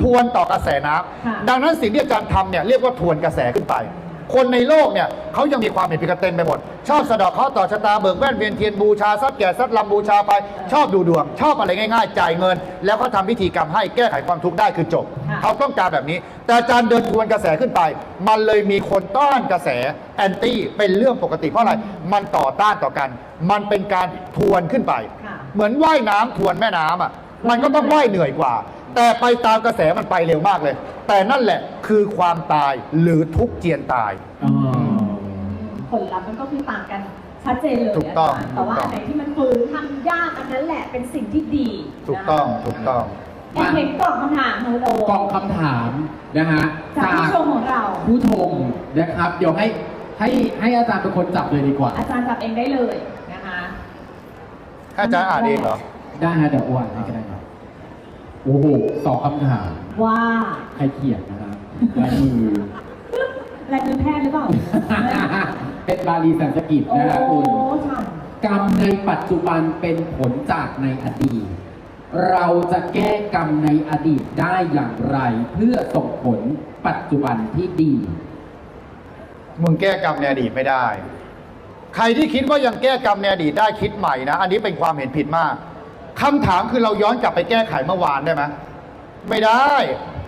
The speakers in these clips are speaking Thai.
ทวนต่อกระแสน้ค่ะำดังนั้นสิ่งที่อาจารย์ทำเนี่ยเรียกว่าทวนกระแสขึ้นไป คนในโลกเนี่ยเขายังมีความเห็นผิดกันเต็มไปหมด ชอบสะเดอกเคราะห์ต่อชะตาเบิกแว่นเวียนเทียนบูชาซัดแก่ซัดลำบูชาไป ชอบดูดวง ชอบอะไรง่ายๆ จ่ายเงิน แล้วก็ทำพิธีกรรมให้แก้ไขความทุกข์ได้คือจบค่ะเขาต้องการแบบนี้ แต่อาจารย์เดินทวนกระแสขึ้นไป มันเลยมีคนต้านกระแสแอนตี้เป็นเรื่องปกติเพราะอะไรมันต่อต้านต่อกัน มันเป็นการทวนขึ้นไปค่ะเหมือนว่ายน้ำทวนแม่น้ำอะมันก็ต้องว่ายเหนื่อยกว่า แต่ไปตามกระแสมันไปเร็วมากเลย แต่นั่นแหละคือความตายหรือทุกข์เจียนตาย อ๋อ ผลลัพธ์มันก็คือต่างกันชัดเจนเลยถูกต้องาจารย์แต่ว่าถูกต้องอันไหนที่มันฝืนทำยากอันนั้นแหละเป็นสิ่งที่ดีถูกต้องถูกต้องแอบเห็นกล่องคำถามเธอโดกล่องคำถามนะฮะจากผู้ชมของเรา ผู้ชมนะครับ เดี๋ยวให้ให้ให้อาจารย์เป็นคนจับเลยดีกว่า อาจารย์จับเองได้เลยนะคะถ้าอาจารย์อ่านเองเหรอ ได้ฮะเดี๋ยวอ้วนให้ก็ได้ครับ โอ้โหสองคำถาม ว่า ใครเขียนนะครับลายมือลายมือแพทย์หรือเปล่า เป็นบาลีสันสกฤตโอ้นะครับคุณ ฉ่กรรมในปัจจุบันเป็นผลจากในอดีต เราจะแก้กรรมในอดีตได้อย่างไร เพื่อส่งผลปัจจุบันที่ดี มึงแก้กรรมในอดีตไม่ได้ ใครที่คิดว่ายังแก้กรรมในอดีตได้คิดใหม่นะ อันนี้เป็นความเห็นผิดมาก คำถามคือเราย้อนกลับไปแก้ไขเมื่อวานได้ไหมไม่ได้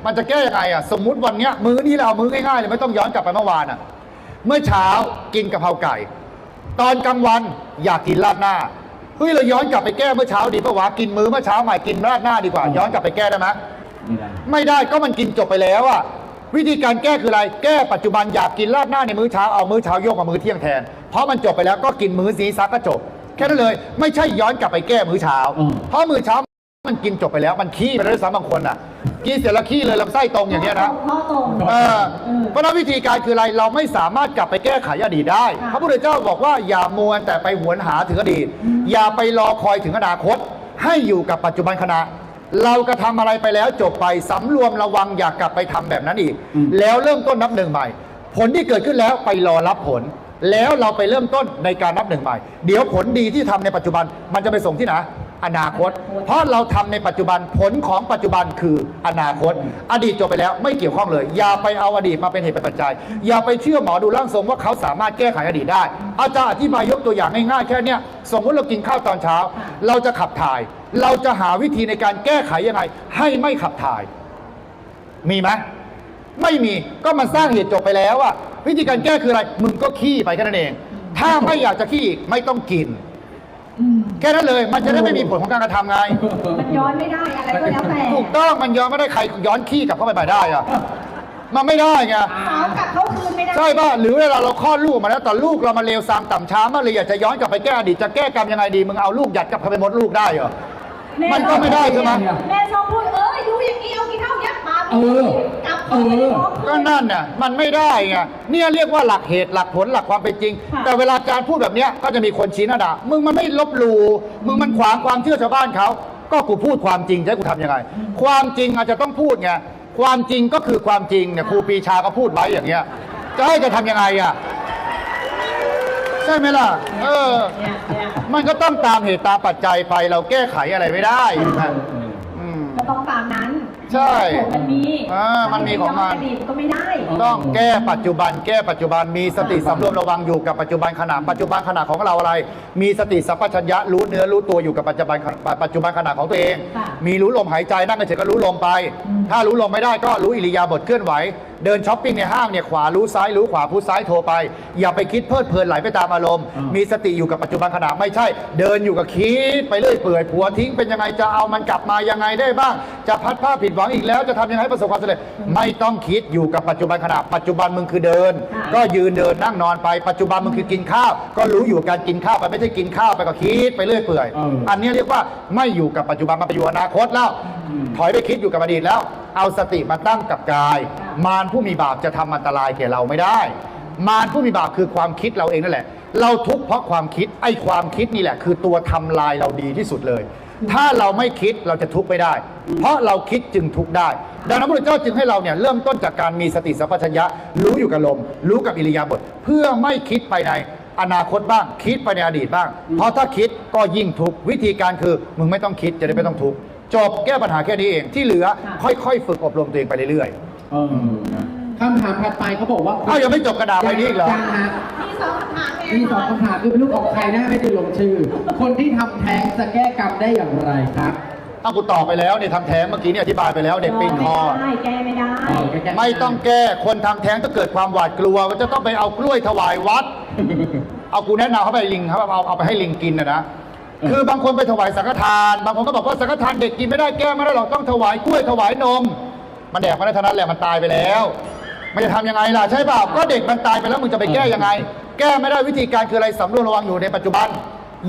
มันจะแก้ยังไงอะ สมมุติวันเนี้ยมื้อนี้เราเอามื้อง่ายๆเลยไม่ต้องย้อนกลับไปเมื่อวานอะ เมื่อเช้ากินกะเพราไก่ ตอนกลางวันอยากกินราดหน้า เฮ้ยเราย้อนกลับไปแก้เมื่อเช้าดีปะวะกินมื้อเมื่อเช้าใหม่กินราดหน้าดีกว่า ย้อนกลับไปแก้ได้ไหมไม่ได้ ไม่ได้ก็มันกินจบไปแล้วอะ วิธีการแก้คืออะไร แก้ปัจจุบันอยากกินราดหน้าในมื้อเช้าเอามื้อเช้าโยกมามื้อเที่ยงแทน เพราะมันจบไปแล้วก็กินมื้อสีซักก็จบ แค่นั้นเลย ไม่ใช่ย้อนกลับไปแก้มื้อเช้า อืม เพราะมื้อเช้ามันกินจบไปแล้ว มันขี้ไปแล้วด้วยซ้ำบางคนอะ กินเสร็จแล้วขี้เลยลำไส้ตรงำอย่างเงี้ยนะ ข้อตรง เออเพราะฉะนั้นวิธีการคืออะไรเราไม่สามารถกลับไปแก้ไขอดีตได้ ค่ะ พระพุทธเจ้าบอกว่าอย่ามัวแต่ไปหวนหาถึงอดีต อย่าไปรอคอยถึงอนาคต ให้อยู่กับปัจจุบันขณะ เรากระทำอะไรไปแล้วจบไปสำรวมระวังอย่ากกลับไปทำแบบนั้นอีกอืมแล้วเริ่มต้นนับหนึ่งใหม่ ผลที่เกิดขึ้นแล้วไปรอรับผล แล้วเราไปเริ่มต้นในการนับหนึ่งใหม่ เดี๋ยวผลดีที่ทำในปัจจุบันมันจะไปส่งที่ไหนอนาคต เพราะเราทำในปัจจุบันผลของปัจจุบันคืออนาคต อดีตจบไปแล้วไม่เกี่ยวข้องเลย อย่าไปเอาอดีตมาเป็นเหตุเป็นปัจจัย อย่าไปเชื่อหมอดูร่างทรงว่าเขาสามารถแก้ไขอดีตได้ อาจารย์อธิบายยกตัวอย่างง่ายๆแค่เนี้ยสมมติเรากินข้าวตอนเช้า เราจะขับถ่าย เราจะหาวิธีในการแก้ไขยังไง ให้ไม่ขับถ่าย มีไหมไม่มีก็มันสร้างเหตุจบไปแล้วอะ วิธีการแก้คืออะไร มึงก็ขี้ไปแค่นั้นเอง ถ้าไม่อยากจะขี้อีกไม่ต้องกินอืมแค่นั้นเลย มันจะได้ไม่มีผลของการกระทำไง มันย้อนไม่ได้อะไรก็แล้วแต่ถูกต้องมันย้อนไม่ได้ใครย้อนขี้กลับเข้าไปใหม่ได้อะมันไม่ได้ไง สาวกลับเข้าคืนไม่ได้ใช่ป่ะหรือเวลาเราคลอดลูกมาแล้วแต่ลูกเรามาเลวซามต่ำช้ามากเลยอยากจะย้อนกลับไปแก้อดีตจะแก้กรรมยังไงดีมึงเอาลูกยัดกลับเข้าไปมดลูกได้เหรอมันก็ไม่ได้ใช่ไหม แม่ชอบพูดเอ้ยดูอย่างนี้เอากี่เท่ายัดมา เออกลับเข้าไปในท้องก็นั่นน่ะมันไม่ได้ไงเนี่ยเรียกว่าหลักเหตุหลักผลหลักความเป็นจริง ค่ะ แต่เวลาการพูดแบบเนี้ยก็จะมีคนชี้หน้าด่ามึงมันไม่ลบหลู่มึงมันขวางความเชื่อชาวบ้านเขาก็กูพูดความจริงจะให้กูทำยังไง ความจริงอาจจะต้องพูดไงความจริงก็คือความจริงเนี่ยครูปรีชาก็พูดไว้อย่างเงี้ยจะให้จะทำยังไงอะใช่ไหมล่ะ เออ เนี่ยเนี่ยมันก็ต้องตามเหตุตามปัจจัยไปเราแก้ไขอะไรไม่ได้นะอืม ก็ต้องตามนั้น ใช่มันมีอ่ามันมีของมันย้อดีตก็ไม่ได้ ต้องแก้ปัจจุบัน แก้ปัจจุบันมีสติสำรวมระวังอยู่กับปัจจุบันขณะปัจจุบันขณะของเราอะไร มีสติสัพพัญญะรู้เนื้อรู้ตัวอยู่กับปัจจุบันปัจจุบันขณะของตัวเอง ค่ะมีรู้ลมหายใจนั่งเฉยๆก็รู้ลมไปถ้ารู้ลมไม่ได้ก็รู้อิริยาบถเคลื่อนไหว เดินช้อปปิ้งในห้างเนี่ยขวารู้ซ้ายรู้ขวาพูดซ้ายโทรไป อย่าไปคิดเพลิดเพลินไหลไปตามอารมณ์อืมมีสติอยู่กับปัจจุบันขณะไม่ใช่ เดินอยู่กับคิดไปเรื่อยเปื่อยผัวทิ้งเป็นยังไงจะเอามันกลับมายังไงได้บ้าง จะพัดผ้าผิดหวังอีกแล้วจะทำยังไงให้ประสบความสำเร็จไม่ต้องคิดอยู่กับปัจจุบันขณะปัจจุบันมึงคือเดินค่ะก็ยืนเดินนั่งนอนไปปัจจุบันมึงคือกินข้าว ก็รู้อยู่กับการกินข้าวไปไม่ใช่กินข้าวไปก็คิดไปเรื่อยเปื่อยเอออัอันนี้เรียกว่าไม่อยู่กับปัจจุบันมาไปอยู่อนาคตแล้วอืมถอยไปคิดอยู่กับอดีตแล้ว เอาสติมาตั้งกับกาย มารผู้มีบาปจะทำอันตรายแก่เราไม่ได้ มารผู้มีบาปคือความคิดเราเองนั่นแหละ เราทุกข์เพราะความคิดไอ้ความคิดนี่แหละ คือตัวทำลายเราดีที่สุดเลย ถ้าเราไม่คิดเราจะทุกข์ไม่ได้ เพราะเราคิดจึงทุกข์ได้ ดังนั้นพระพุทธเจ้าจึงให้เราเนี่ยเริ่มต้นจากการมีสติสัพพัญญะ รู้อยู่กับลม รู้กับอิริยาบถเพื่อไม่คิดไปในอนาคตบ้างคิดไปในอดีตบ้าง เพราะถ้าคิดก็ยิ่งทุกข์วิธีการคือมึงไม่ต้องคิดจะได้ไม่ต้องทุกข์จบแก้ปัญหาแค่นี้เองที่เหลือค่อยๆ ฝึกอบรมตัวเองไปเรื่อย เออนะคำถามถัดไปเขาบอกว่าๆอ้าวยังไม่จบกระดาษใบนี้อีกเหรอ ยังฮะมีสองคำถามไงมีสองคำถามคือเป็นลูกของใครนะไม่ได้ลงชื่อ คนที่ทำแท้งจะแก้กรรมได้อย่างไรครับอ้าวกูตอบไปแล้วเนี่ยทำแท้งเมื่อกี้เนี่ยอธิบายไปแล้วเด็กปีนคอ ไม่ได้แก้ไม่ได้อ๋อแก้ไม่ต้องแก้ คนทำแท้งถ้าเกิดความหวาดกลัวก็จะต้องไปเอากล้วยถวายวัด เอากูแนะนำเขาไปลิงครับเอาเอาไปให้ลิงกินนะนะ คือบางคนไปถวายสังฆทาน บางคนก็บอกว่าสังฆทานเด็กกินไม่ได้แก้ไม่ได้หรอกต้องถวายกล้วยถวายนม มันแดกมาได้เท่านั้นแหละมันตายไปแล้วมันจะทำยังไงล่ะใช่เปล่าก็เด็กมันตายไปแล้วมึงจะไปแก้ยังไง แก้ไม่ได้วิธีการคืออะไรสำรวจระวังอยู่ในปัจจุบัน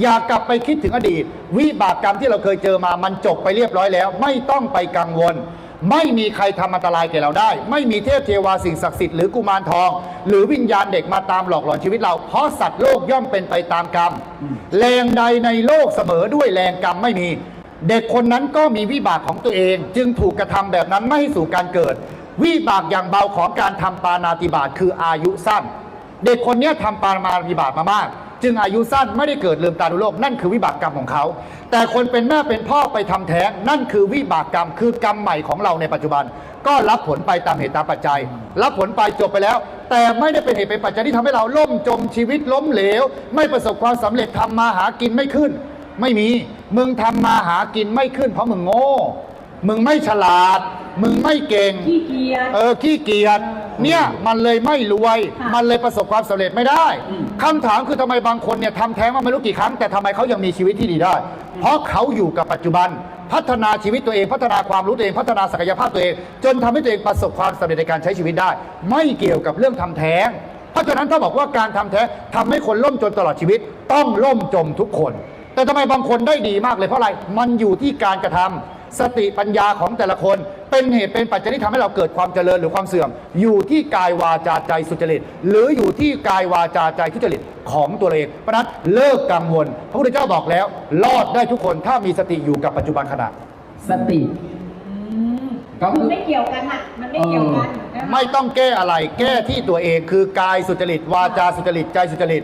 อย่ากลับไปคิดถึงอดีต วิบากกรรมที่เราเคยเจอมามันจบไปเรียบร้อยแล้ว ไม่ต้องไปกังวล ไม่มีใครทำอันตรายแก่เราได้ ไม่มีเทพเทวาสิ่งศักดิ์สิทธิ์หรือกุมารทอง หรือวิญญาณเด็กมาตามหลอกหลอนชีวิตเรา เพราะสัตว์โลกย่อมเป็นไปตามกรรมแรงใดในโลกเสมอด้วยแรงกรรมไม่มี เด็กคนนั้นก็มีวิบากของตัวเอง จึงถูกกระทำแบบนั้นไม่ให้สู่การเกิด วิบากอย่างเบาของการทำปานาติบาตคืออายุสั้น เด็กคนนี้ยทำปานาติบาตมามาก จึงอายุสั้นไม่ได้เกิดลืมตาดูโลกนั่นคือวิบากกรรมของเขา แต่คนเป็นแม่เป็นพ่อไปทำแท้งนั่นคือวิบากกรรมคือกรรมใหม่ของเราในปัจจุบัน ก็รับผลไปตามเหตุตามปัจจัย รับผลไปจบไปแล้ว แต่ไม่ได้เป็นเหตุเป็นปัจจัยที่ทำให้เราล่มจมชีวิตล้มเหลว ไม่ประสบความสำเร็จทำมาหากินไม่ขึ้น ไม่มี มึงทำมาหากินไม่ขึ้นเพราะมึงโง่ มึงไม่ฉลาด มึงไม่เก่ง ขี้เกียจ เออขี้เกียจเนี่ยมันเลยไม่รวย ค่ะมันเลยประสบความสำเร็จไม่ได้คำถามคือทำไมบางคนเนี่ยทำแท้งมาไม่รู้กี่ครั้ง แต่ทำไมเขายังมีชีวิตที่ดีได้ เพราะเขาอยู่กับปัจจุบัน พัฒนาชีวิตตัวเองพัฒนาความรู้ตัวเองพัฒนาศักยภาพตัวเอง จนทำให้ตัวเองประสบความสำเร็จในการใช้ชีวิตได้ ไม่เกี่ยวกับเรื่องทำแท้ง เพราะฉะนั้นถ้าบอกว่าการทำแท้งทำให้คนล่มจนตลอดชีวิต ต้องล่มจมทุกคน แต่ทำไมบางคนได้ดีมากเลยเพราะอะไร มันอยู่ที่การกระทำสติปัญญาของแต่ละคน เป็นเหตุเป็นปัจจัยที่ทำให้เราเกิดความเจริญหรือความเสื่อม อยู่ที่กายวาจาใจสุจริต หรืออยู่ที่กายวาจาใจทุจริตของตัวเองเพราะฉะนั้นเลิกกังวลพระพุทธเจ้าบอกแล้ว รอดได้ทุกคนถ้ามีสติอยู่กับปัจจุบันขณะสติอืมก็คือมันไม่เกี่ยวกันอะ มันไม่เกี่ยวกันนะคะ ไม่ต้องแก้อะไรแก้ที่ตัวเองคือกายสุจริต วาจาสุจริตใจสุจริต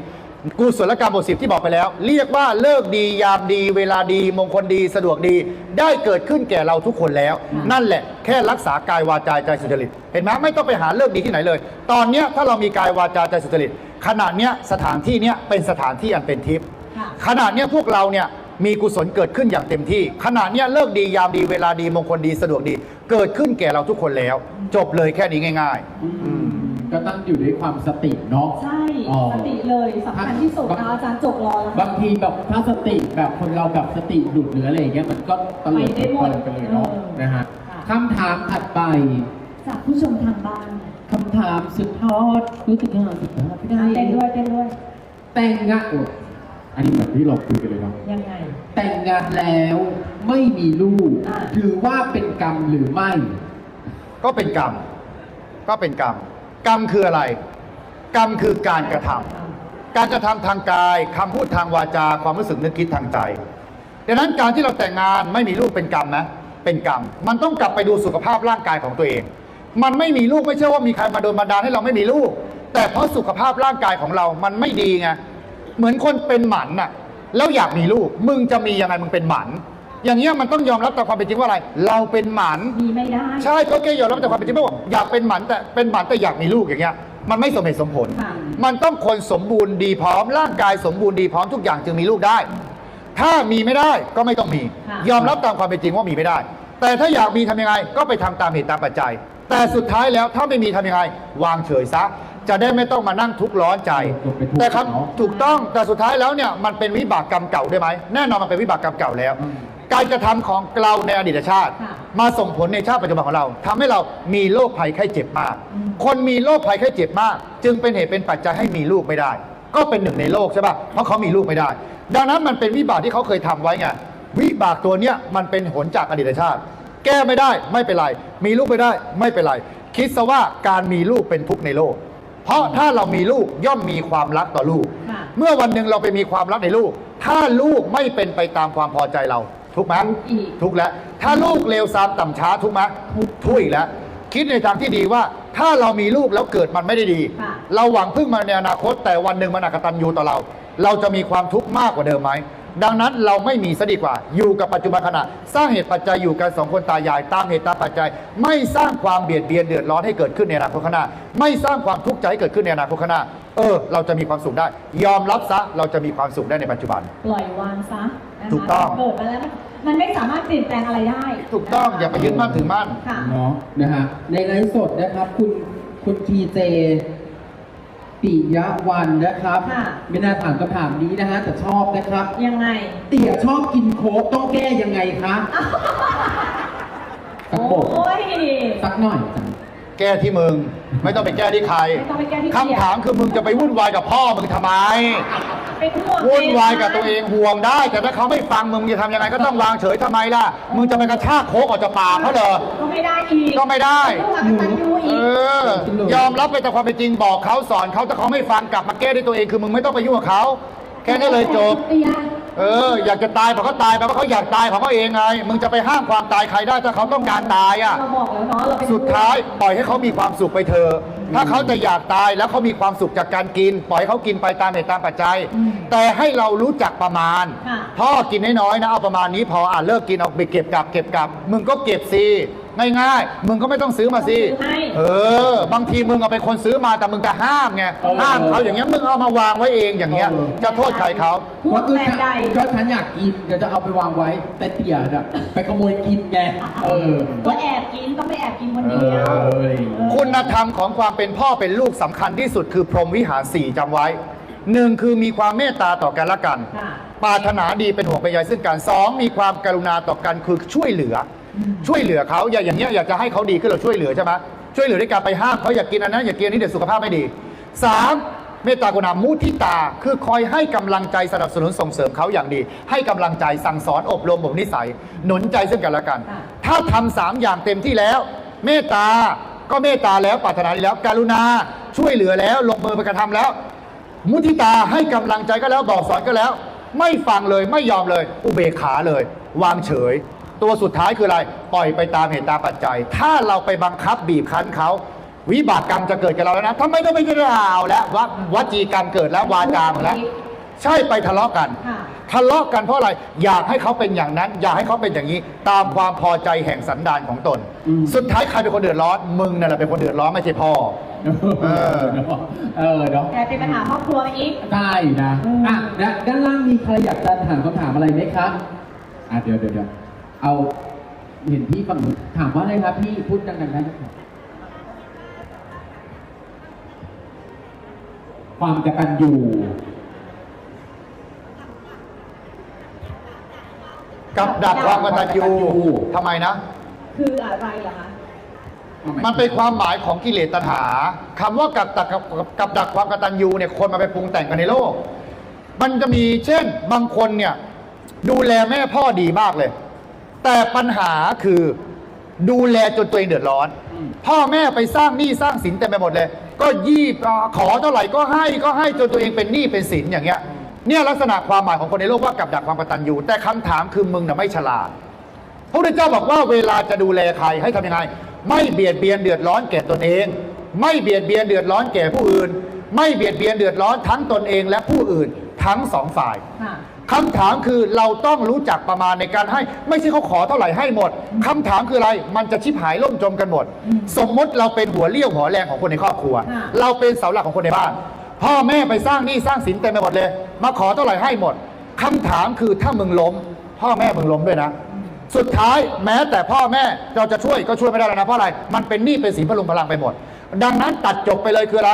กุศลกรรมบทสิบที่บอกไปแล้ว เรียกว่าเลิกดียามดีเวลาดีมงคลดีสะดวกดี ได้เกิดขึ้นแก่เราทุกคนแล้ว นั่นแหละแค่รักษากายวาจาใจสุจริตเห็นไหมไม่ต้องไปหาเลิกดีที่ไหนเลย ตอนเนี้ยถ้าเรามีกายวาจาใจสุจริตขณะเนี้ยสถานที่เนี้ยเป็นสถานที่อันเป็นทิพย์ค่ะขณะเนี้ยพวกเราเนี่ยมีกุศลเกิดขึ้นอย่างเต็มที่ ขณะเนี้ยเลิกดียามดีเวลาดีมงคลดีสะดวกดี เกิดขึ้นแก่เราทุกคนแล้ว จบเลยแค่นี้ง่ายอืม ก็ต้องอยู่ด้วยความสติเนาะ ใช่อ๋อ สติเลยสำคัญที่สุดนะอาจารย์จบรอแล้วบางทีแบบถ้าสติแบบคนเราแบบสติหลุดหรืออะไรอย่างเงี้ยมันก็ตะเลิดไปได้หมดไปเลยเนาะเออนะฮะค่ะคำถามถัดไปจากผู้ชมทางบ้านคำถามสุดฮอตรู้สึกยังไงสุดฮอตไม่ได้เต้นด้วยเต้นด้วยแต่งงานโอ้อันนี้เหมือนที่เราคุยกันเลยเนาะยังไง แต่งงานแล้วไม่มีลูกอ่า ถือว่าเป็นกรรมหรือไม่ๆก็เป็นกรรม ก็เป็นกรรม กรรมคืออะไร กรรมคือการกระทำการกระทำทางกายคำพูดทางวาจา ความรู้สึกนึกคิดทางใจดังนั้นการที่เราแต่งงานไม่มีลูกเป็นกรรมนะ เป็นกรรม มันต้องกลับไปดูสุขภาพร่างกายของตัวเอง มันไม่มีลูกไม่ใช่ว่ามีใครมาโดนบันดาลให้เราไม่มีลูก แต่เพราะสุขภาพร่างกายของเรา มันไม่ดีไง เหมือนคนเป็นหมันน่ะ แล้วอยากมีลูก มึงจะมียังไงมึงเป็นหมัน อย่างเงี้ยมันต้องยอมรับตามความเป็นจริงว่าอะไร เราเป็นหมันมีไม่ได้ ใช่ก็แค่ยอมรับแต่ความเป็นจริงไม่บอกอยากเป็นหมันแต่เป็นหมันแต่อยากมีลูกอย่างเงี้ยมันไม่สมเหตุสมผล ค่ะ มันต้องคนสมบูรณ์ดีพร้อมร่างกายสมบูรณ์ดีพร้อมทุกอย่างจึงมีลูกได้ ถ้ามีไม่ได้ก็ไม่ต้องมี ค่ะ ยอมรับตามความเป็นจริงว่ามีไม่ได้ แต่ถ้าอยากมีทำยังไงก็ไปทำตามเหตุตามปัจจัย แต่สุดท้ายแล้วถ้าไม่มีทำยังไง วางเฉยซะ จะได้ไม่ต้องมานั่งทุกข์ร้อนใจเป็นทุกข์แต่ครับเนอะถูกต้องแต่สุดท้ายแล้วเนี่ยมันเป็นวิบากกรรมเก่าได้ไหมแน่นอนมันเป็นวิบากกรรมเก่าแล้วอืม การกระทำของเราในอดีตชาติ ค่ะมาส่งผลในชาติปัจจุบันของเราทำให้เรามีโรคภัยไข้เจ็บมาก อืม คนมีโรคภัยไข้เจ็บมาก จึงเป็นเหตุเป็นปัจจัยให้มีลูกไม่ได้ ก็เป็นหนึ่งในโลกใช่ป่ะเพราะเขามีลูกไม่ได้ ดังนั้นมันเป็นวิบากที่เขาเคยทำไว้ไงวิบากตัวเนี้ยมันเป็นผลจากอดีตชาติ แก้ไม่ได้ไม่เป็นไร มีลูกไม่ได้ไม่เป็นไร คิดซะว่าการมีลูกเป็นทุกข์ในโลก เพราะถ้าเรามีลูกย่อมมีความรักต่อลูก ค่ะ เมื่อวันหนึ่งเราไปมีความรักในลูก ถ้าลูกไม่เป็นไปตามความพอใจเรา ทุกข์ไหมทุกข์อีก ทุกข์แล้ว ถ้าลูกเร็วซามต่ำช้าทุกข์ไหมทุกข์อีกแล้ว คิดในทางที่ดีว่า ถ้าเรามีลูกแล้วเกิดมันไม่ได้ดี ค่ะ เราหวังพึ่งมาในอนาคต แต่วันหนึ่งมันอกตันยูต่อเรา เราจะมีความทุกข์มากกว่าเดิมไหม ดังนั้นเราไม่มีซะดีกว่า อยู่กับปัจจุบันขณะ สร้างเหตุปัจจัยอยู่กันสองคนตายาย ตามเหตุตามปัจจัย ไม่สร้างความเบียดเบียนเดือดร้อนให้เกิดขึ้นในอนาคตข้างหน้า ไม่สร้างความทุกข์ใจให้เกิดขึ้นในอนาคตข้างหน้า เออ เราจะมีความสุขได้ ยอมรับซะ เราจะมีความสุขได้ในปัจจุบัน ปล่อยวางซะนะคะถูกต้อง เกิดมาแล้วมัน มันไม่สามารถเปลี่ยนแปลงอะไรได้ถูกต้องอย่าไปยึดมั่นถือมั่น ค่ะ เนาะนะฮะในไลฟ์สดนะครับ คุณคุณทีเจปิยะวันนะครับ ค่ะ ไม่น่าถามคำถามนี้นะฮะแต่ชอบนะครับ ยังไง เตี่ยชอบกินโค้กต้องแก้ยังไงคะสักบทโอ้ย สักหน่อยจ้ะ แก้ที่มึง ไม่ต้องไปแก้ที่ใครไม่ต้องไปแก้ที่เสียคำถามคือมึงจะไปวุ่นวายกับพ่อมึงทำไม เป็นห่วงวุ่นวายกับตัวเองห่วงได้ แต่ถ้าเขาไม่ฟังมึงจะทำยังไงก็ต้องวางเฉยทำไมล่ะ มึงจะไปกระชากโคกออกจากปากเขาเหรอ ก็ไม่ได้อีกก็ไม่ได้ ต้องหลักตันยูเออีกอยอมรับไปแต่ความเป็นจริงบอกเขาสอนเขาถ้าเขาไม่ฟังกลับมาแก้ด้วยตัวเองคือมึงไม่ต้องไปยุ่งกับเขาแค่นั้นเลยจบเตีย เออ อยากจะตายเพราะเขาตายแปลว่าเขาอยากตายของเขาเองไง มึงจะไปห้ามความตายใครได้ถ้าเขาต้องการตายอะ เราบอกแล้วเนาะเราเป็นสุดท้ายปล่อยให้เขามีความสุขไปเถอะถ้าเขาจะอยากตายแล้วเขามีความสุขจากการกิน ปล่อยให้เขากินไปตามเหตุตามปัจจัย แต่ให้เรารู้จักประมาณ ค่ะ พ่อกินน้อยๆนะเอาประมาณนี้พออะเลิกกินเอาไปเก็บกลับเก็บกลับ มึงก็เก็บสิ ง่ายๆ มึงก็ไม่ต้องซื้อมาสิซื้อให้ เออ บางทีมึงเอาเป็นคนซื้อมาแต่มึงจะห้ามไง เออ ห้ามเขาอย่างเงี้ย มึงเอามาวางไว้เองอย่างเงี้ยเออจะโทษใครเขา พูดคือแต่ใด ก็ฉันอยากกินเดี๋ยวจะเอาไปวางไว้ แต่เตี่ยน่ะไปขโมยกินไงเออ ก็แอบกินต้องไม่แอบกินคนเดียวเออเออ คุณธรรมของความเป็นพ่อเป็นลูกสำคัญที่สุดคือพรหมวิหารสี่จำไว้หนึ่งคือมีความเมตตาต่อกันและกัน ค่ะ ปรารถนาดีเป็นห่วงเป็นใยซึ่งกันสองมีความกรุณาต่อกันคือช่วยเหลืออ ช่วยเหลือเขาอย่าอย่างเงี้ยอยากจะให้เขาดีขึ้นเราช่วยเหลือใช่ไหมช่วยเหลือด้วยการไปห้ามเขาอยากกินอันนั้นอยากกินอันนี้เดี๋ยวสุขภาพไม่ดีสามเมตตากรุณามุทิตา คือคอยให้กำลังใจสนับสนุนส่งเสริมเขาอย่างดี ให้กำลังใจสั่งสอนอบรมบ่มนิสัย หนุนใจซึ่งกันและกันค่ะถ้าทำสามอย่างเต็มที่แล้ว เมตตาก็เมตตาแล้วปรารถนาดีแล้วการุณาช่วยเหลือแล้วลงมือไปกระทำแล้ว มุทิตาให้กำลังใจก็แล้วบอกสอนก็แล้ว ไม่ฟังเลยไม่ยอมเลย อุเบกขาเลย วางเฉย ตัวสุดท้ายคืออะไรปล่อยไปตามเหตุตามปัจจัย ถ้าเราไปบังคับบีบคั้นเขาวิบากกรรมจะเกิดกับเราแล้วนะทำไมต้องไม่ได้เอาแล้วววจีกรรมเกิดแล้ววาจามแล้ว ใช่ไปทะเลาะกันค่ะทะเลาะกันเพราะอะไร อยากให้เขาเป็นอย่างนั้น อยากให้เขาเป็นอย่างนี้ ตามความพอใจแห่งสันดานของตนอืมสุดท้ายใครเป็นคนเดือดร้อน มึงนั่นแหละเป็นคนเดือดร้อนไม่ใช่พ่อ เออ เออเนาะแต่เป็นปัญหาครอบครัวอีกได้นะอืมอะนะด้านล่างมีใครอยากจะถามคำถามอะไรไหมครับ อะเดี๋ยวเดี๋ยว เดี๋ยวเอาเห็นพี่ฝั่งนู้นถามว่าอะไรครับพี่พูดดังๆได้ไหมครับความกตัญญูกับดักความกตัญญูทำไมนะ คืออะไรล่ะคะ มันเป็นความหมายของกิเลสตัณหาคำว่ากับดักกับกับดักความกตัญญูเนี่ยคนมาไปปรุงแต่งกันในโลก มันจะมีเช่นบางคนเนี่ย ดูแลแม่พ่อดีมากเลย แต่ปัญหาคือดูแลจนตัวเองเดือดร้อน พ่อแม่ไปสร้างหนี้สร้างสินเต็มไปหมดเลย ก็ยีบอ่าขอเท่าไหร่ก็ให้ก็ให้จนตัวเองเป็นหนี้เป็นสินอย่างเงี้ยเนี่ยลักษณะความหมายของคนในโลกว่ากับดักความกตัญญูแต่คำถามคือมึงน่ะไม่ฉลาดพระพุทธเจ้าบอกว่าเวลาจะดูแลใครให้ทำยังไง ไม่เบียดเบียนเดือดร้อนแก่ตนเอง ไม่เบียดเบียนเดือดร้อนแก่ผู้อื่น ไม่เบียดเบียนเดือดร้อนทั้งตนเองและผู้อื่นทั้งสองฝ่ายค่ะ คำถามคือเราต้องรู้จักประมาณในการให้ ไม่ใช่เขาขอเท่าไหร่ให้หมดคำถามคืออะไรมันจะชิบหายล่มจมกันหมด สมมติเราเป็นหัวเลี้ยวหัวแรงของคนในครอบครัวค่ะเราเป็นเสาหลักของคนในบ้าน พ่อแม่ไปสร้างหนี้สร้างสินเต็มไปหมดเลย มาขอเท่าไหร่ให้หมดคำถามคือถ้ามึงล้ม พ่อแม่มึงล้มด้วยนะ สุดท้ายแม้แต่พ่อแม่เราจะช่วยก็ช่วยไม่ได้แล้วนะเพราะอะไรมันเป็นหนี้เป็นสินพลุงพลังไปหมด ดังนั้นตัดจบไปเลยคืออะไร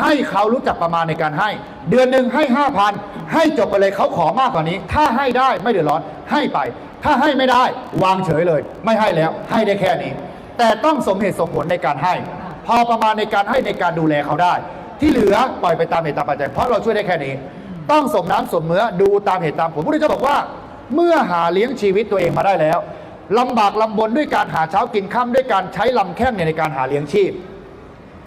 ให้เขารู้จักประมาณในการให้ เดือนหนึ่งให้ห้าพันให้จบไปเลยเขาขอมากกว่านี้ ถ้าให้ได้ไม่เดือดร้อนให้ไป ถ้าให้ไม่ได้วางเฉยเลย ไม่ให้แล้วให้ได้แค่นี้ แต่ต้องสมเหตุสมผลในการให้ พอประมาณในการให้ในการดูแลเขาได้ ที่เหลือปล่อยไปตามเหตุตามปัจจัยเพราะเราช่วยได้แค่นี้ ต้องสมน้ำสมเนื้อดูตามเหตุตามผลพระพุทธเจ้าบอกว่า เมื่อหาเลี้ยงชีวิตตัวเองมาได้แล้วลำบากลำบนด้วยการหาเช้ากินค่ำด้วยการใช้ลำแข้งในการหาเลี้ยงชีพ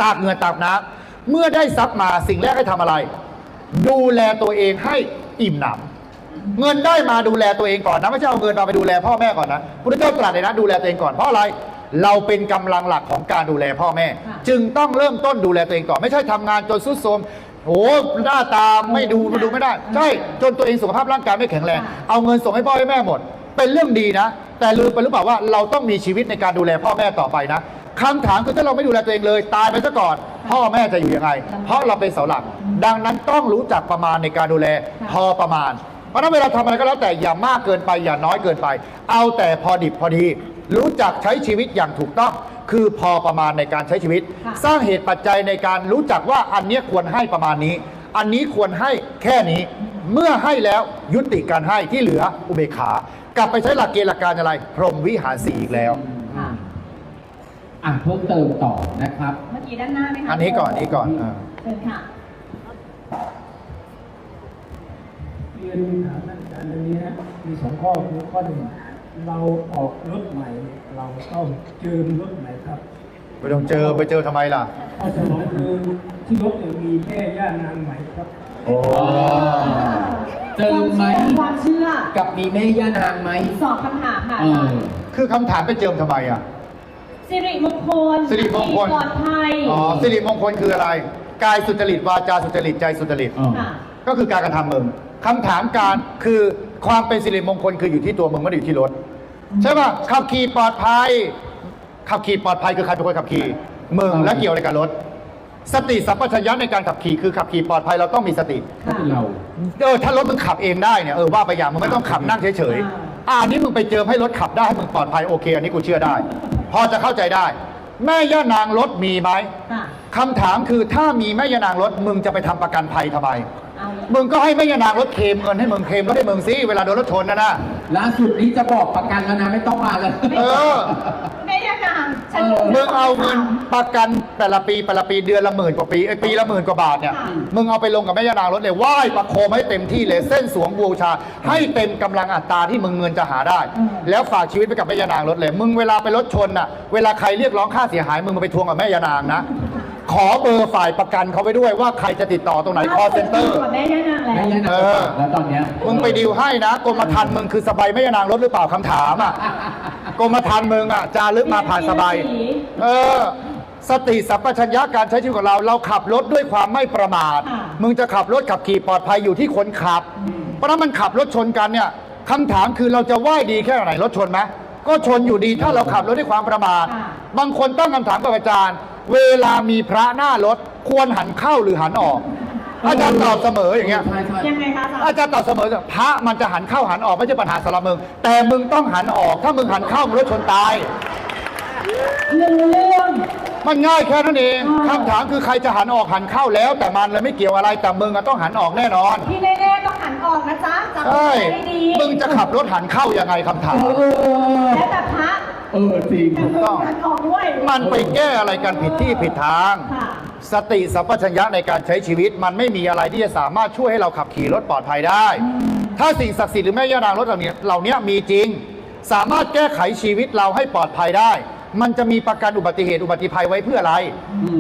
ตากเหงื่อตากน้ำเมื่อได้ทรัพย์มาสิ่งแรกให้ทำอะไร ดูแลตัวเองให้อิ่มหนำเงินได้มาดูแลตัวเองก่อนนะไม่ใช่เอาเงินมาไปดูแลพ่อแม่ก่อนนะพุทธเจ้าตรัสเลยนะดูแลตัวเองก่อนเพราะอะไรเราเป็นกำลังหลักของการดูแลพ่อแม่ค่ะจึงต้องเริ่มต้นดูแลตัวเองก่อนไม่ใช่ทำงานจนสุดโทรมโอ้หน้าตาไม่ดูมันดูไม่ได้ ใช่จนตัวเองสุขภาพร่างกายไม่แข็งแรง เอาเงินส่งให้พ่อให้แม่หมด เป็นเรื่องดีนะ แต่ลืมไปหรือเปล่าว่าเราต้องมีชีวิตในการดูแลพ่อแม่ต่อไปนะ คำถามคือถ้าเราไม่ดูแลตัวเองเลย ตายไปซะก่อน พ่อแม่จะอยู่ยังไง เพราะเราเป็นเสาหลัก ดังนั้นต้องรู้จักประมาณในการดูแลพอประมาณ เพราะฉะนั้นเวลาทำอะไรก็แล้วแต่อย่ามากเกินไปอย่าน้อยเกินไป เอาแต่พอดิบพอดี รู้จักใช้ชีวิตอย่างถูกต้อง คือพอประมาณในการใช้ชีวิตค่ะสร้างเหตุปัจจัยในการรู้จักว่าอันเนี้ยควรให้ประมาณนี้ อันนี้ควรให้แค่นี้ เมื่อให้แล้วยุติการให้ที่เหลืออุเบกขากลับไปใช้หลักเกณฑ์หลักการอะไร พรหมวิหารสีอีกแล้วค่ะ อะเพิ่มเติมต่อนะครับ เมื่อกี้ด้านหน้าไหมคะอันนี้ก่อนอันนี้ก่อนอ่าเชิญค่ะ เรียนถามท่านอาจารย์ตรงนี้นะมีสองข้อคือข้อหนึ่งเราออกรถใหม่เนี่ยเราต้องเจิมรถใหม่ครับไปต้องเจอไปเจอทำไมล่ะ ข้อสองคือที่รถเนี่ยมีแม่ย่านางใหม่ครับ โอ้เจอไหมความเชื่อ กับมีแม่ย่านางไหมสอบคำถามค่ะ เออคือคำถามไปเจิมทำไมอะ สิริมงคลสิริมงคล ปลอดภัยอ๋อสิริมงคลคืออะไร กายสุจริตวาจาสุจริตใจสุจริตเออค่ะก็คือการกระทำมึงคำถามการคือความเป็นสิริมงคลคืออยู่ที่ตัวมึงไม่ได้อยู่ที่รถ ใช่ป่ะขับขี่ปลอดภัย ขับขี่ปลอดภัยคือใครเป็นคนขับขี่มึงและเกี่ยวอะไรกับรถ สติสัมปชัญญะในการขับขี่คือขับขี่ปลอดภัยเราต้องมีสติถ้าเป็นเรา เออถ้ารถมึงขับเองได้เนี่ยเออว่าไปอย่างมึงไม่ต้องขับนั่งเฉยๆอ่าอันนี้มึงไปเจอให้รถขับได้ให้มึงปลอดภัยโอเค อันนี้กูเชื่อได้ พอจะเข้าใจได้ แม่ย่านางรถมีไหมค่ะ คำถามคือถ้ามีแม่ย่านางรถมึงจะไปทำประกันภัยทำไม เอามึงก็ให้แม่ยานางรถเคลมเงินให้มึงเคลมรถให้มึงสิเวลาโดนรถชนนะนะล่าสุดนี้จะบอกประกันแล้วนะ ไม่ต้องมาเลย เออ แม่ย่านางฉันเออ มึงเอาเงินประกันแต่ละปีแต่ละปีเดือนละหมื่นกว่าปีไอ้ยปีละหมื่นกว่าบาทเนี่ยค่ะมึงเอาไปลงกับแม่ยานางรถเลยไหว้ประโคมให้เต็มที่เลยเส้นสวงบูชา ให้เต็มกำลังอัตราที่มึงเงินจะหาได้ แล้วฝากชีวิตไปกับแม่ยานางรถเลย มึงเวลาไปรถชนน่ะ เวลาใครเรียกร้องค่าเสียหายมึงมาไปทวงกับแม่ยานางนะ ขอเบอร์ฝ่ายประกันเขาไปด้วยว่าใครจะติดต่อตรงไหน call center กับแม่ย่านางแล้วแม่ย่านางเออ แล้วตอนเนี้ยมึงไปดิวให้นะกรมธรรม์มึงคือสบายแม่ยานางรถหรือเปล่าคำถามอะ กรมธรรม์มึงอะจารึกมาผ่านสบาย เออ สติสัมปชัญญะการใช้ชีวิตของเรา เราขับรถด้วยความไม่ประมาทค่ะมึงจะขับรถขับขี่ปลอดภัยอยู่ที่คนขับ เพราะฉะนั้นมันขับรถชนกันเนี่ยคำถามคือเราจะไหว้ดีแค่ไหนรถชนไหมก็ชนอยู่ดีถ้าเราขับรถด้วยความประมาทค่ะบางคนตั้งคำถามกับอาจารย์ เวลามีพระหน้ารถควรหันเข้าหรือหันออก อาจารย์ตอบเสมออย่างเงี้ยใช่ใช่ยังไงคะอาจารย์อาจารย์ตอบเสมอพระมันจะหันเข้าหันออกไม่ใช่ปัญหาสำหรับมึง แต่มึงต้องหันออก ถ้ามึงหันเข้ามึงรถชนตาย เรื่องเรื่องมันง่ายแค่นั้นเองอ่าคำถามคือใครจะหันออกหันเข้าแล้ว แต่มันเลยไม่เกี่ยวอะไรแต่มึงอะต้องหันออกแน่นอนที่แน่ๆต้องหันออกนะจ๊ะจำใช่ให้ดีมึงจะขับรถหันเข้ายังไงคำถามเออเออเออ แล้วแต่พระเออจริง แต่มึงหันออกด้วย มันไปแก้อะไรกันผิดที่ผิดทาง ค่ะ สติสัมปชัญญะในการใช้ชีวิต มันไม่มีอะไรที่จะสามารถช่วยให้เราขับขี่รถปลอดภัยได้ ถ้าสิ่งศักดิ์สิทธิ์หรือแม่ย่านางรถเหล่านี้เหล่านี้มีจริง สามารถแก้ไขชีวิตเราให้ปลอดภัยได้ มันจะมีประกันอุบัติเหตุอุบัติภัยไว้เพื่ออะไร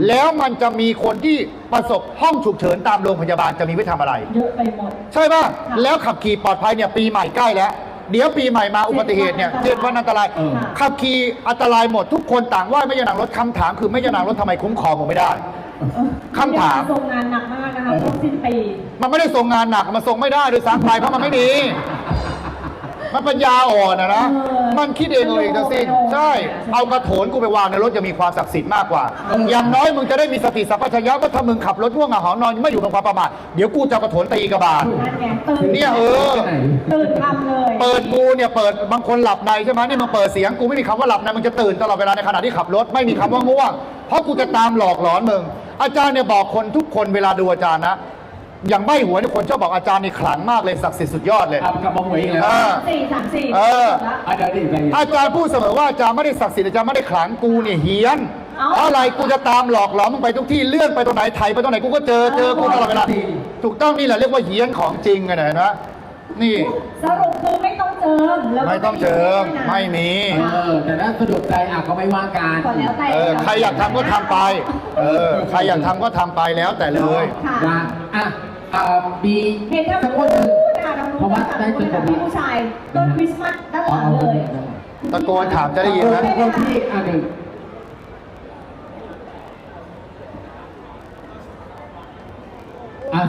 แล้วมันจะมีคนที่ประสบห้องฉุกเฉินตามโรงพยาบาลจะมีไว้ทำอะไร เยอะไปหมด ใช่ป่ะค่ะแล้วขับขี่ปลอดภัยเนี่ยปีใหม่ใกล้แล้วเดี๋ยวปีใหม่มาอุบัติเหตุเนี่ยเจ็เจ็ดดวัวันนอัอันนตตรารายยเออขับขี่อันตรายหมดทุกคนต่างไหว่าไม่ยานางรถคำถามคือไม่ยานางรถทำไมคุ้มครองผมไม่ได้ คำถาม ทรงงานหนักมากนะคะช่วงสิ้นปีมันไม่ได้ส่งงานหนักมันส่งไม่ได้โดยสารไฟเพราะมันไม่ดี มันปัญญาอ่อนนะนะเออมันคิดเองเอาเองทั้งสิ้นโอ้โหใช่ เอากระโถนกูไปวางในรถจะมีความศักดิ์สิทธิ์มากกว่า อย่างน้อยมึงจะได้มีสติสัมปชัญญะว่าถ้ามึงขับรถง่วงเหงาหอนอนไม่อยู่บนความประมาทเดี๋ยวกูจะเอากระโถนตีกระบาล นั่นไงตื่นเนี่ยเออไหนตื่นทำเลยเปิดกูเนี่ยเปิดบางคนหลับในใช่ไหมนี่มึงเปิดเสียงกูไม่มีคำว่าหลับในมึงจะตื่นตลอดเวลาในขณะที่ขับรถไม่มีคำว่าง่วง เพราะกูจะตามหลอกหลอนมึง อาจารย์เนี่ยบอกคนทุกคนเวลาดูอาจารย์นะอย่างใบหัวเนี่ยคนชอบบอกอาจารย์นี่ขลังมากเลยศักดิ์สิทธิ์สุดยอดเลยเอากลับมาหวยอีกแล้วเออสี่สามสี่เอออะเดี๋ยวดิไปอาจารย์พูดเสมอว่าอาจารย์ไม่ได้ศักดิ์สิทธิ์อาจารย์ไม่ได้ขลังกูเนี่ยเฮี้ยนเอ้าเพราะอะไรกูจะตามหลอกหลอนมึงไปทุกที่เลื่อนไปตรงไหนไถไปตรงไหนกูก็เจอเจอกูตลอดเวลาถูกต้องนี่แหละเรียกว่าเฮี้ยนของจริงไงนะเห็นไหมนี่ สรุปคือไม่ต้องเจิมแล้วก็ไม่ต้องเจิมไม่มี เออ แต่ถ้าสะดวกใจอะก็ไม่ว่ากันก่อนแล้วแต่เออใครอยากทำก็ทำไป เออใครอยากทำก็ทำไปแล้วแต่เลย ค่ะว่าอะอ่ามีเห็นทั้งสักคคู่นหนึ่งค่ะทั้งเพคู่ราะว่าค่ะได้ทั้งเจคู่อกับผมพี่ผู้ชายต้นคริสต์มาสด้านหลังเลย ตะโกนถามจะได้ยินเอไหมอคนที่อะหนึ่ง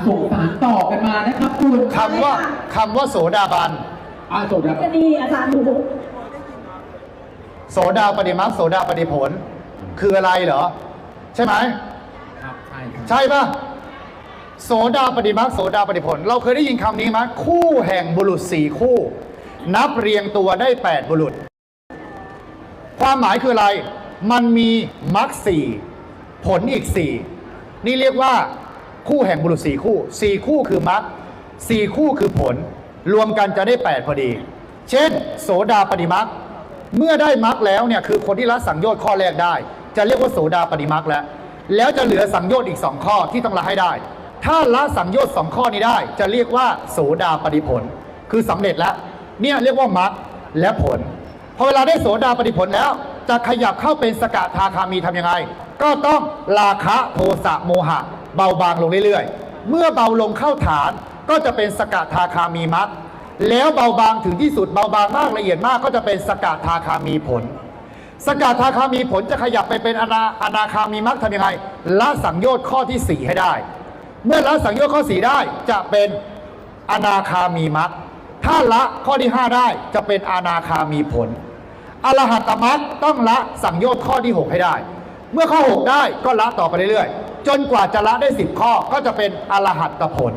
ส่งสารต่อกันมานะครับคุณ คำว่าคำว่าโสดาบัน อ่าส่งครับก็ดีอาจารย์ดูโสดาปฏิมักโสดาปฏิผล คืออะไรเหรอ ใช่ไหมครับใช่ครับใช่ปะโสดาปฏิมักโสดาปฏิผล เราเคยได้ยินคำนี้ไหมคู่แห่งบุรุษสี่คู่ นับเรียงตัวได้8บุรุษ ความหมายคืออะไร มันมีมรรคสี่ผลอีกสี่นี่เรียกว่าคู่แห่งบุรุษสี่คู่สี่คู่คือมรรคสี่คู่คือผล รวมกันจะได้ 8 พอดี เช่น โสดาปฏิมักเมื่อได้มรรคแล้วเนี่ยคือคนที่ละสังโยชน์ข้อแรกได้ จะเรียกว่าโสดาปฏิมักแล้ว แล้วจะเหลือสังโยชน์อีกสองข้อที่ต้องละให้ได้ ถ้าละสังโยชน์สองข้อนี้ได้ จะเรียกว่าโสดาปฏิผล คือสำเร็จแล้วเนี่ยเรียกว่ามรรคและผลพอเวลาได้โสดาปฏิผลแล้ว จะขยับเข้าเป็นสกทาคามีทำยังไง ก็ต้องราคะโทสะโมหะ เบาบางลงเรื่อยๆ เมื่อเบาลงเข้าฐาน ก็จะเป็นสกทาคามีมรรคแล้วเบาบางถึงที่สุดเบาบางมากละเอียดมากก็จะเป็นสกทาคามีผล สกทาคามีผลจะขยับไปเป็นอนาอนาคามีมรรคทำยังไงละสังโยชน์ข้อทีสี่ 4 ให้ได้ เมื่อละสังโยชน์ข้อ 4 ได้จะเป็นอนาคามีมรรคถ้าละข้อที่ 5 ได้จะเป็นอนาคามีผลอรหัตมรรคต้องละสังโยชน์ข้อที่ 6 ให้ได้ เมื่อข้อ 6 ได้ก็ละต่อไปเรื่อยๆ จนกว่าจะละได้ 10 ข้อก็จะเป็นอรหัตผล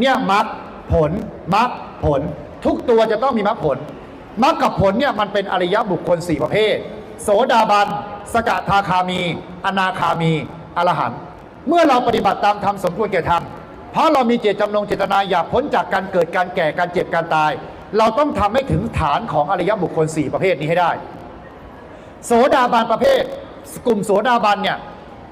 เนี่ยมรรคผลมรรคผล ทุกตัวจะต้องมีมรรคผลมรรคกับผลเนี่ยมันเป็นอริยบุคคล4ประเภท โสดาบัน สกทาคามี อนาคามีอรหันต์เมื่อเราปฏิบัติตามธรรมสมควรแก่ธรรมเพราะเรามีเจตจำนงเจตนาอยากพ้นจากการเกิดการแก่การเจ็บการตาย เราต้องทำให้ถึงฐานของอริยบุคคล 4 ประเภทนี้ให้ได้ โสดาบันประเภท กลุ่มโสดาบันเนี่ย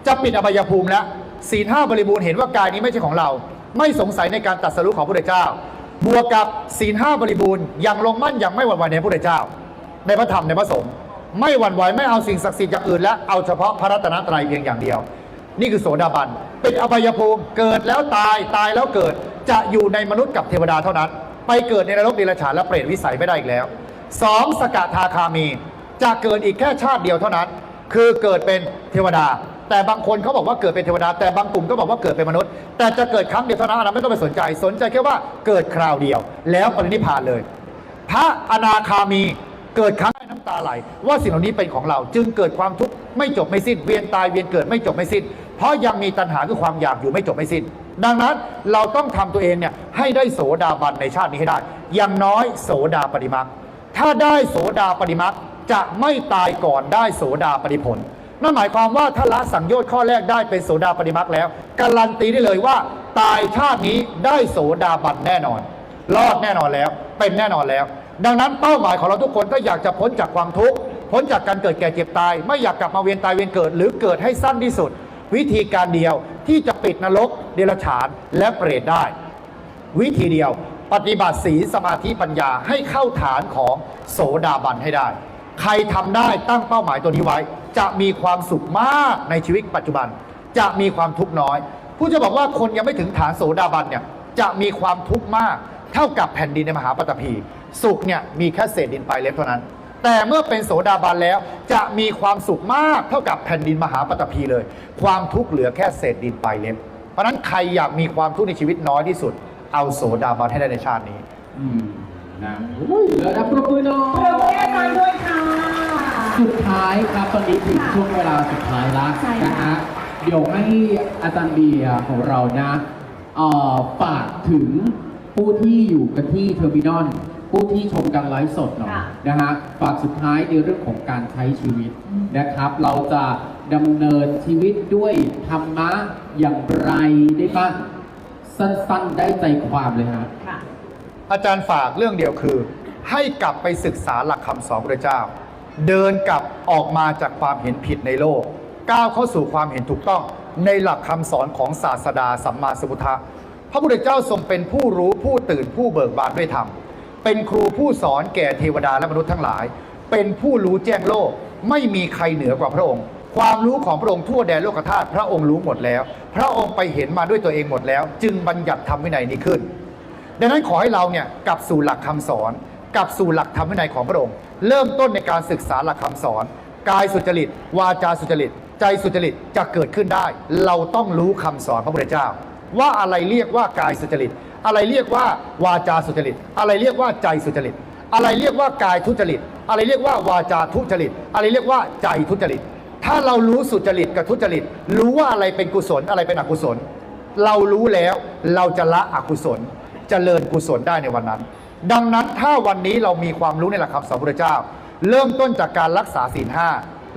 จะปิดอบายภูมิแล้วศีลห้าบริบูรณ์เห็นว่ากายนี้ไม่ใช่ของเรา ไม่สงสัยในการตัดสรุปของพระเจ้า บวกกับศีลห้าบริบูรณ์อยังลงมั่นอยังไม่หวั่นไหวในพระเจ้า ในพระธรรมในพระสงฆ์ไม่หวั่นไหวไม่เอาสิ่งศักดิ์สิทธิ์อย่างอื่นและเอาเฉพาะพระรัตนตรัยเพียงอย่างเดียว นี่คือโสดาบันปิดอบายภูมิเกิดแล้วตายตายแล้วเกิดจะอยู่ในมนุษย์กับเทวดาเท่านั้น ไปเกิดในนรกดรัจฉานและเปรตวิสัยไม่ได้อีกแล้วสองสกทาคามี จะเกิดอีกแค่ชาติเดียวเท่านั้น คือเกิดเป็นเทวดา แต่บางคนเขาบอกว่าเกิดเป็นเทวดา แต่บางกลุ่มก็บอกว่าเกิดเป็นมนุษย์ แต่จะเกิดครั้งเดียวเท่านั้นนนั้นไม่ต้องไปสนใจ สนใจแค่ว่าเกิดคราวเดียว แล้วปรินิพพานเลย พระอนาคามีเกิดครั้งน้ำตาไหล ว่าสิ่งเหล่านี้เป็นของเรา จึงเกิดความทุกข์ไม่จบไม่สิ้น เวียนตายเวียนเกิดไม่จบไม่สิ้น เพราะยังมีตัณหาคือความอยากอยู่ไม่จบไม่สิ้น ดังนั้นเราต้องทำตัวเองเนี่ยให้ได้โสดาบันในชาตินี้ให้ได้ อย่างน้อยโสดาปฏิมักถ้าได้โสดาปฏิมักจะไม่ตายก่อนได้โสดาปฏิผล นั่นหมายความว่าถ้าละสังโยชน์ข้อแรกได้เป็นโสดาปฏิมักแล้ว การันตีได้เลยว่า ตายชาตินี้ได้โสดาบันแน่นอน รอดแน่นอนแล้ว เป็นแน่นอนแล้ว ดังนั้นเป้าหมายของเราทุกคนก็อยากจะพ้นจากความทุกข์พ้นจากการเกิดแก่เจ็บตาย ไม่อยากกลับมาเวียนตายเวียนเกิด หรือเกิดให้สั้นที่สุด วิธีการเดียวที่จะปิดนรกเดรัจฉานและเปรตได้ วิธีเดียว ปฏิบัติศีลสมาธิปัญญาให้เข้าฐานของโสดาบันให้ได้ ใครทำได้ตั้งเป้าหมายตัวนี้ไว้ จะมีความสุขมากในชีวิตปัจจุบัน จะมีความทุกข์น้อย ผู้จะบอกว่าคนยังไม่ถึงฐานโสดาบันเนี่ยจะมีความทุกข์มาก เท่ากับแผ่นดินในมหาปฐพีสุขเนี่ยมีแค่เศษดินปลายเล็บเท่านั้น แต่เมื่อเป็นโสดาบันแล้ว จะมีความสุขมากเท่ากับแผ่นดินมหาปฐพีเลย ความทุกข์เหลือแค่เศษดินปลายเล็บ เพราะนั้นใครอยากมีความทุกข์ในชีวิตน้อยที่สุด เอาโสดาบันให้ได้ในชาตินี้ อื นะอุ้ยแล้วนะปรบมือหน่อปรบมือให้อาจารย์ด้วยค่ะ สุดท้ายครับตอนนี้ถึงช่วงเวลาสุดท้ายแล้วใช่ค่ะ นะฮะเดี๋ยวให้อาจารย์เบียร์ของเรานะเอ่อฝากถึงผู้ที่อยู่กันที่เทอร์มินอลผู้ที่ชมการไลฟ์สดหน่อยค่ะนะฮะฝากสุดท้ายในเรื่องของการใช้ชีวิตนะครับ เราจะดำเนินชีวิตด้วยธรรมะอย่างไรได้บ้างสั้นๆได้ใจความเลยฮะ ค่ะ อาจารย์ฝากเรื่องเดียวคือ ให้กลับไปศึกษาหลักคำสอนพระเจ้า เดินกลับออกมาจากความเห็นผิดในโลก ก้าวเข้าสู่ความเห็นถูกต้องในหลักคำสอนของศาสดาสัมมาสัมพุทธะพระพุทธเจ้าทรงเป็นผู้รู้ผู้ตื่นผู้เบิกบานด้วยธรรม เป็นครูผู้สอนแก่เทวดาและมนุษย์ทั้งหลาย เป็นผู้รู้แจ้งโลก ไม่มีใครเหนือกว่าพระองค์ ความรู้ของพระองค์ทั่วแดนโลกธาตุพระองค์รู้หมดแล้ว พระองค์ไปเห็นมาด้วยตัวเองหมดแล้ว จึงบัญญัติธรรมวินัยนี้ขึ้น ดังนั้นขอให้เราเนี่ยกลับสู่หลักคำสอนกลับสู่หลักธรรมวินัยของพระองค์ เริ่มต้นในการศึกษาหลักคำสอน กายสุจริต วาจาสุจริต ใจสุจริตจะเกิดขึ้นได้ เราต้องรู้คำสอนพระพุทธเจ้า ว่าอะไรเรียกว่ากายสุจริต อะไรเรียกว่าวาจาสุจริต อะไรเรียกว่าใจสุจริต อะไรเรียกว่ากายทุจริต อะไรเรียกว่าวาจาทุจริต อะไรเรียกว่าใจทุจริต ถ้าเรารู้สุจริตกับทุจริต รู้ว่าอะไรเป็นกุศลอะไรเป็นอกุศล เรารู้แล้วเราจะละอกุศล เจริญกุศลได้ในวันนั้น ดังนั้นถ้าวันนี้เรามีความรู้ในหลักคำสอนพระเจ้า เริ่มต้นจากการรักษาศีลห้า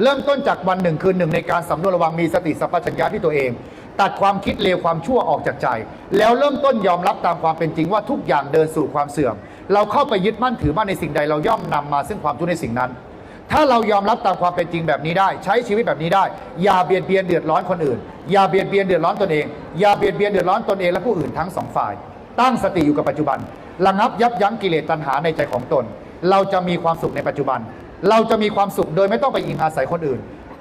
เริ่มต้นจากวันหนึ่งคืนหนึ่งในการสำรวจระวังมีสติสัมปชัญญะที่ตัวเอง ตัดความคิดเลวความชั่วออกจากใจ แล้วเริ่มต้นยอมรับตามความเป็นจริงว่าทุกอย่างเดินสู่ความเสื่อม เราเข้าไปยึดมั่นถือมั่นในสิ่งใดเราย่อมนำมาซึ่งความทุกข์ในสิ่งนั้น ถ้าเรายอมรับตามความเป็นจริงแบบนี้ได้ ใช้ชีวิตแบบนี้ได้ อย่าเบียดเบียนเดือดร้อนคนอื่น อย่าเบียดเบียนเดือดร้อนตนเอง อย่าเบียดเบียนเดือดร้อนตนเองและผู้อื่นทั้งสองฝ่าย ตั้งสติอยู่กับปัจจุบัน ระงับยับยั้งกิเลสตัณหาในใจของตน เราจะมีความสุขในปัจจุบัน เราจะมีความสุขโดยไม่ต้องไปอิงอาศัยคนอื่น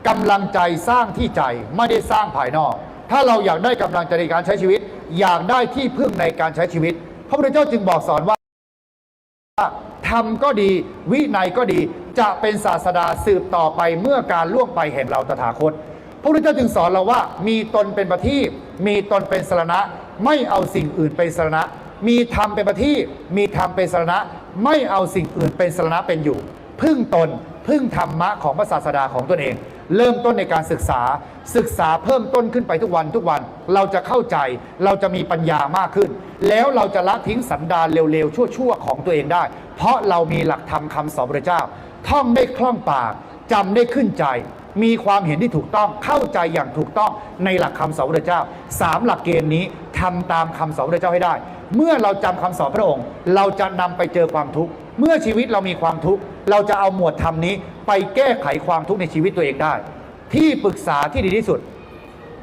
กำลังใจสร้างที่ใจไม่ได้สร้างภายนอก ถ้าเราอยากได้กำลังใจในการใช้ชีวิต อยากได้ที่พึ่งในการใช้ชีวิต พระพุทธเจ้าจึงบอกสอนว่าธรรมก็ดี วินัยก็ดีจะเป็นศาสดาสืบต่อไปเมื่อการล่วงไปแห่งเราตถาคตพระพุทธเจ้าจึงสอนเราว่า มีตนเป็นประทีปมีตนเป็นสรณะ ไม่เอาสิ่งอื่นเป็นสรณะ มีธรรมเป็นประทีปมีธรรมเป็นสรณะ ไม่เอาสิ่งอื่นเป็นสรณะเป็นอยู่ พึ่งตนพึ่งธรรมะของพระศาสดาของตนเอง เริ่มต้นในการศึกษาศึกษาเพิ่มต้นขึ้นไปทุกวันทุกวันเราจะเข้าใจเราจะมีปัญญามากขึ้น แล้วเราจะละทิ้งสันดานเร็วๆ ชั่วๆ ของตัวเองได้ เพราะเรามีหลักธรรมคำสอนพระเจ้า ท่องได้คล่องปากจำได้ขึ้นใจ มีความเห็นที่ถูกต้องเข้าใจอย่างถูกต้องในหลักคำสอนพระเจ้าสามหลักเกณฑ์นี้ทำตามคำสอนพระเจ้าให้ได้ เมื่อเราจำคำสอนพระองค์ เราจะนำไปเจอความทุกข์เมื่อชีวิตเรามีความทุกข์เราจะเอาหมวดธรรมนี้ ไปแก้ไขความทุกข์ในชีวิตตัวเองได้ ที่ปรึกษาที่ดีที่สุด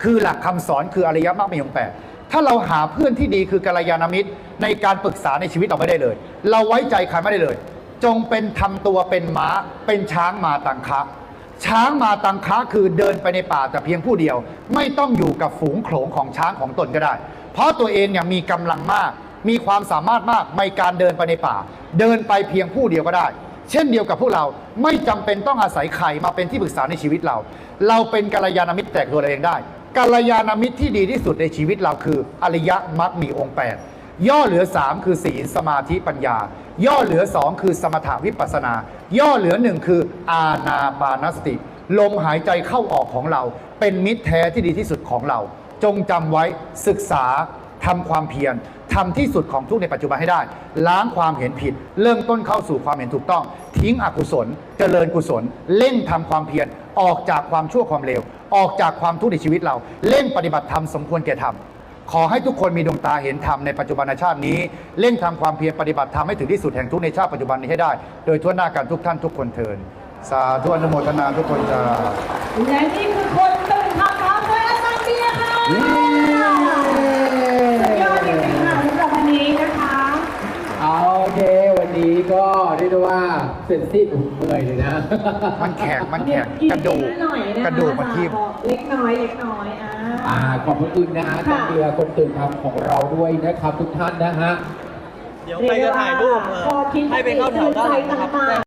คือหลักคำสอนคืออริยมรรคมีองค์แปดถ้าเราหาเพื่อนที่ดีคือกัลยาณมิตร ในการปรึกษาในชีวิตเราไม่ได้เลย เราไว้ใจใครไม่ได้เลย จงเป็นทำตัวเป็นม้าเป็นช้างมาตังคะ ช้างมาตังคะคือเดินไปในป่าแต่เพียงผู้เดียว ไม่ต้องอยู่กับฝูงโขลงของช้างของตนก็ได้ เพราะตัวเองเนี่ยมีกำลังมาก มีความสามารถมากในการเดินไปในป่า เดินไปเพียงผู้เดียวก็ได้ เช่นเดียวกับพวกเราไม่จำเป็นต้องอาศัยใครมาเป็นที่ปรึกษาในชีวิตเรา เราเป็นกัลยาณมิตรแตกตัวเราเองได้กัลยาณมิตรที่ดีที่สุดในชีวิตเราคืออริยมรรคมีองค์8 ย่อเหลือ 3 คือศีลสมาธิปัญญา ย่อเหลือ 2 คือสมถาวิปัสนา ย่อเหลือ 1 คืออาณาปานสติ ลมหายใจเข้าออกของเรา เป็นมิตรแท้ที่ดีที่สุดของเรา จงจำไว้ศึกษาทำความเพียรทำที่สุดของทุกในปัจจุบันให้ได้ ล้างความเห็นผิด เริ่มต้นเข้าสู่ความเห็นถูกต้อง ทิ้งอกุศล เจริญกุศล เล่นทำความเพียรออกจากความชั่วความเลวออกจากความทุกข์ในชีวิตเรา เล่นปฏิบัติธรรมสมควรแก่ธรรม ขอให้ทุกคนมีดวงตาเห็นธรรมในปัจจุบันชาตินี้ เร่งทำความเพียรปฏิบัติธรรมให้ถึงที่สุดแห่งทุกในชาติปัจจุบันนี้ให้ได้ โดยทั่วหน้ากันทุกท่านทุกคนเทินสาธุอนุโมทนาทุกคนจ้าและนี่คือคนตื่นทำพร้อมด้วยอาจารย์เบียร์ค่ะสุดยอดจริงๆค่ะสำหรับวันนี้นะคะเอาโอเควันนี้ก็เรียกได้ว่าเสร็จสิ้นอุ่นเมื่อยเลยนะ มันแข็งมันแข็งกระดูกหน่อยนะคะกระดูกมันทิ่มเล็กน้อยเล็กน้อยอ่า อ่าขอบคุณนะฮะค่ะจันเบียร์คนตื่นทำของเราด้วยนะครับทุกท่านนะฮะ เดี๋ยวใครจะถ่ายรูปเออให้ไปเข้าแถวด้านหลังนะครับ